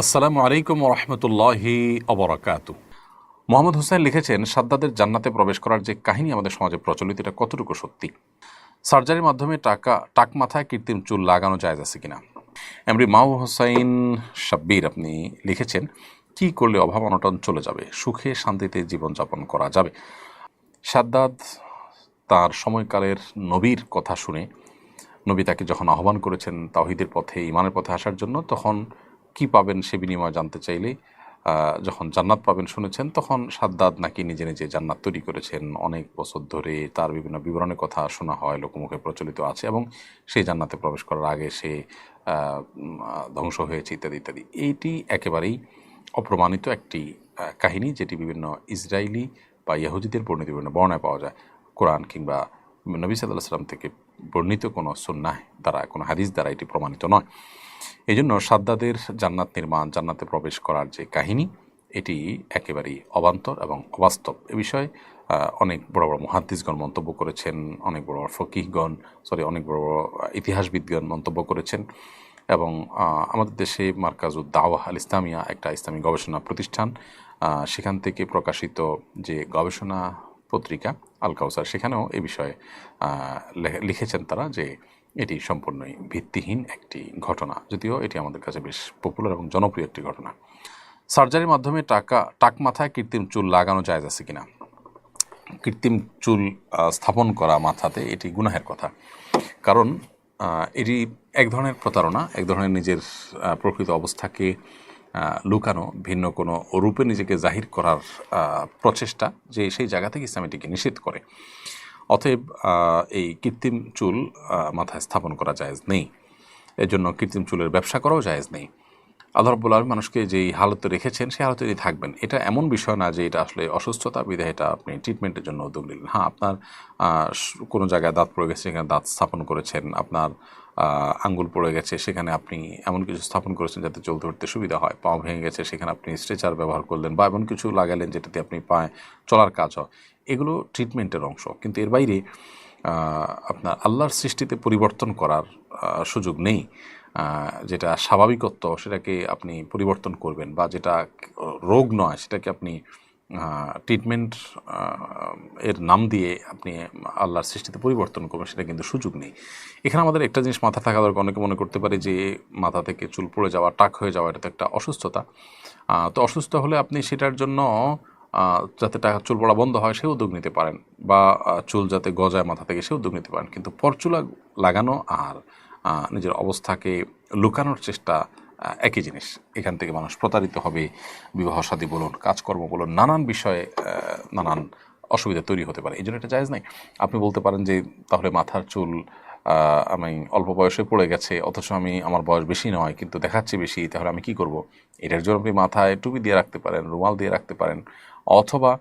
আসসালামু আলাইকুম রহমতুল্লাহি অবরাকাত মোহাম্মদ হোসেন লিখেছেন, সাদ্দাদের জান্নাতে প্রবেশ করার যে কাহিনী আমাদের সমাজে প্রচলিত, এটা কতটুকু সত্যি? সার্জারির মাধ্যমে টাকা, টাক মাথায় কৃত্রিম চুল লাগানো যায় আছে কিনা? এমরি মাউ হোসাইন সাব্বির আপনি লিখেছেন, কি করলে অভাব অনটন চলে যাবে? সুখে, শান্তিতে জীবনযাপন করা যাবে? সাদ্দাদ তার সময়কালের নবীর কথা শুনে, নবী তাকে যখন আহ্বান করেছেন তাওহিদের পথে ইমানের পথে আসার জন্য, তখন কি পাবেন সে বিনিময় জানতে চাইলে যখন জান্নাত পাবেন শুনেছেন, তখন সাদ্দাদ নাকি নিজে নিজে জান্নাত তৈরি করেছেন। অনেক বছর ধরে তার বিভিন্ন বিবরণের কথা শোনা হয়, লোকমুখে প্রচলিত আছে এবং সেই জান্নাতে প্রবেশ করার আগে সে ধ্বংস হয়েছে ইত্যাদি ইত্যাদি। এইটি একেবারেই অপ্রমাণিত একটি কাহিনী যেটি বিভিন্ন ইসরায়েলি বা ইয়াহুদিদের বর্ণিত বিভিন্ন বর্ণায় পাওয়া যায়। কোরআন কিংবা নবী সাল্লাহ সাল্লাম থেকে বর্ণিত কোনো সুন্নাহ দ্বারা, কোনো হাদিস দ্বারা এটি প্রমাণিত নয়। এই জন্য সাদ্দাদের জান্নাত নির্মাণ, জান্নাতে প্রবেশ করার যে কাহিনী, এটি একেবারেই অবান্তর এবং অবাস্তব। এ বিষয়ে অনেক বড় বড় মহাদ্দিসগণ মন্তব্য করেছেন, অনেক বড় বড় ফকিহগণ, সরি, অনেক বড় বড় ইতিহাসবিদগণ মন্তব্য করেছেন এবং আমাদের দেশে মার্কাজুদ দাওয়াহ আল ইসলামিয়া একটা ইসলামী গবেষণা প্রতিষ্ঠান সেখান থেকে প্রকাশিত যে গবেষণা পত্রিকা আল কাউসার, সেখানেও এই বিষয়ে লিখেছেন তারা যে এটি সম্পূর্ণই ভিত্তিহীন একটি ঘটনা, যদিও এটি আমাদের কাছে বেশ পপুলার এবং জনপ্রিয় একটি ঘটনা। সার্জারির মাধ্যমে টাকা টাক মাথায় কৃত্রিম চুল লাগানো যায় আছে কিনা? কৃত্রিম চুল স্থাপন করা মাথাতে এটি গুনাহের কথা। কারণ এটি এক ধরনের প্রতারণা, এক ধরনের নিজের প্রকৃত অবস্থাকে লুকানো ভিন্ন কোনো রূপে নিজেকে জাহির করার প্রচেষ্টা যে সেই জায়গা থেকে ইসলাম এটিকে নিষেধ করে। অতএব এই কৃত্রিম চুল মাথায় স্থাপন করা জায়েজ নেই। এজন্য কৃত্রিম চুলের ব্যবসা করাও জায়েজ নেই। আল্লাহ রব্বুল আলম মানুষকে যেই হালতে রেখেছেন, সেই হালতেই থাকবেন, এটা এমন বিষয় না যে এটা আসলে অসুস্থতা, বিধায় এটা আপনি ট্রিটমেন্টের জন্য উদ্যোগ নিলেন হ্যাঁ আপনার কোনো জায়গায় দাঁত পড়ে গেছে, সেখানে দাঁত স্থাপন করেছেন, আপনার আঙ্গুল পড়ে গেছে, সেখানে আপনি এমন কিছু স্থাপন করেছেন যাতে চলতে উঠতে সুবিধা হয়। পাও ভেঙে গেছে, সেখানে আপনি স্ট্রেচার ব্যবহার করলেন বা এমন কিছু লাগালেন যেটাতে আপনি পায়ে চলার কাজ হয়। এগুলো ট্রিটমেন্টের অংশ। কিন্তু এর বাইরে আপনার আল্লাহর সৃষ্টিতে পরিবর্তন করার সুযোগ নেই। যেটা স্বাভাবিকত্ব, সেটাকে আপনি পরিবর্তন করবেন বা যেটা রোগ নয়, সেটাকে আপনি ট্রিটমেন্ট এর নাম দিয়ে আপনি আল্লাহর সৃষ্টিতে পরিবর্তন করবেন, সেটা কিন্তু সুযোগ নেই। এখানে আমাদের একটা জিনিস মাথা থাকা দরকার, অনেকে মনে করতে পারে যে মাথা থেকে চুল পড়ে যাওয়া, টাক হয়ে যাওয়া এটা তো একটা অসুস্থতা। তো অসুস্থ হলে আপনি সেটার জন্য যাতে টাকা, চুল পড়া বন্ধ হয় সে উদ্যোগ নিতে পারেন। বা চুল যাতে গজায় মাথা থেকে সে উদ্যোগ নিতে পারেন। কিন্তু পরচুলা লাগানো আর নিজের অবস্থাকে লুকানোর চেষ্টা একই জিনিস। এখান থেকে মানুষ প্রতারিত হবে, বিবাহ সাদী বলুন, কাজকর্ম বলুন, নানান বিষয়ে নানান অসুবিধা তৈরি হতে পারে। এই জন্য এটা জায়জ নাই। আপনি বলতে পারেন যে, তাহলে মাথার চুল আমি অল্প বয়সে পড়ে গেছে, অথচ আমি, আমার বয়স বেশি নয়, কিন্তু দেখাচ্ছে বেশি, তাহলে আমি কি করব? এটার জন্য আপনি মাথায় টুপি দিয়ে রাখতে পারেন, রুমাল দিয়ে রাখতে পারেন, অথবা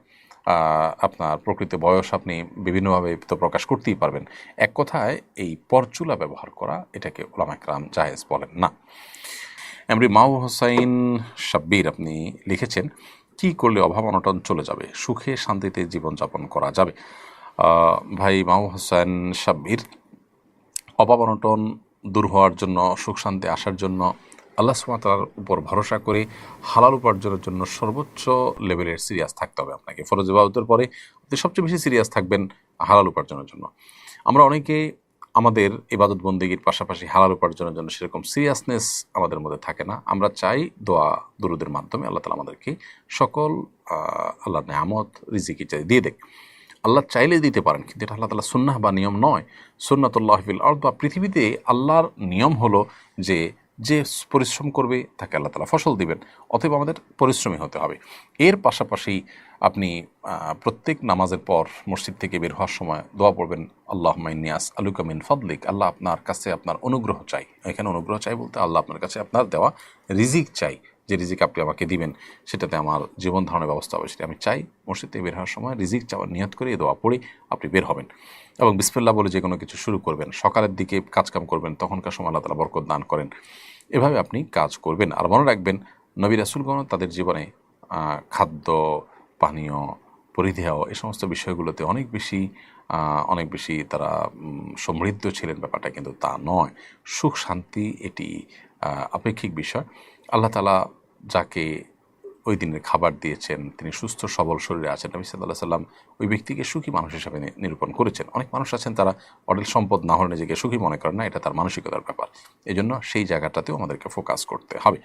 আপনার প্রকৃত বয়স আপনি বিভিন্নভাবে তো প্রকাশ করতেই পারবেন। এক কথায়, এই পরচুলা ব্যবহার করা, এটাকে ওলামাকরাম জায়েজ বলেন না। এমরি মাউ হোসাইন সাব্বির আপনি লিখেছেন, কি করলে অভাব অনটন চলে যাবে? সুখে শান্তিতে জীবনযাপন করা যাবে? ভাই মাউ হোসেন সাব্বির অভাব অনটন দূর হওয়ার জন্য, সুখ শান্তি আসার জন্য আল্লাহ সুমাতার উপর ভরসা করে হালাল উপার্জনের জন্য সর্বোচ্চ লেভেলের সিরিয়াস থাকতে হবে আপনাকে। ফরজ ইবাদতের পরে সবচেয়ে বেশি সিরিয়াস থাকবেন হালাল উপার্জনের জন্য। আমরা অনেকে আমাদের ইবাদত বন্দীগীর পাশাপাশি হালাল উপার্জনের জন্য সেরকম সিরিয়াসনেস আমাদের মধ্যে থাকে না। আমরা চাই দোয়া, দুরুদের মাধ্যমে আল্লাহ তালা আমাদেরকে সকল আল্লাহ নেয়ামত, রিজিক ইত্যাদি দিয়ে দেখ আল্লাহ চাইলে দিতে পারেন, কিন্তু এটা আল্লাহ তালা সুন্নাহ বা নিয়ম নয়। সুন্নাতুল্লাহ অর্থ বা পৃথিবীতে আল্লাহর নিয়ম হলো যে যে পরিশ্রম করবে, তাকে আল্লাহ তালা ফসল দিবেন, অতএব আমাদের পরিশ্রমী হতে হবে। এর পাশাপাশি আপনি প্রত্যেক নামাজের পর মসজিদ থেকে বের হওয়ার সময় দোয়া পড়বেন আল্লাহ মাইনিয়াস আলুকামিন ফদলিক আল্লাহ আপনার কাছে আপনার অনুগ্রহ চাই। এখানে অনুগ্রহ চাই বলতে আল্লাহ আপনার কাছে আপনার দেওয়া রিজিক চাই। যে রিজিক আপনি আমাকে দিবেন, সেটাতে আমার জীবন ধারণের ব্যবস্থা হবে, সেটা আমি চাই। মসজিদ থেকে বের হওয়ার সময় রিজিক চাওয়ার নিয়ত করে দোয়া পড়ে আপনি বের হবেন। এবং বিসমিল্লাহ বলে যে কোনো কিছু শুরু করবেন, সকালের দিকে কাজকাম করবেন, তখনকার সময় আল্লাহ তালা বরকত দান করেন। এভাবে আপনি কাজ করবেন। আর মনে রাখবেন, নবী রাসুলগণ তাদের জীবনে খাদ্য, পানীয়, পরিধেয় এ সমস্ত বিষয়গুলোতে অনেক বেশি অনেক বেশি তারা সমৃদ্ধ ছিলেন ব্যাপারটা কিন্তু তা নয়। সুখ শান্তি এটি আপেক্ষিক বিষয়। আল্লাহ তালা যাকে ওই দিনের খাবার দিয়েছেন, তিনি সুস্থ, সবল শরীরে আছেন। নবী সাল্লাহ সাল্লাম ওই ব্যক্তিকে সুখী মানুষ হিসাবে নিরূপণ করেছেন। অনেক মানুষ আছেন তারা অডেল সম্পদ না হলে নিজেকে সুখী মনে করেন না, এটা তার মানসিকতার ব্যাপার। এই জন্য সেই জায়গাটাতেও আমাদেরকে ফোকাস করতে হবে।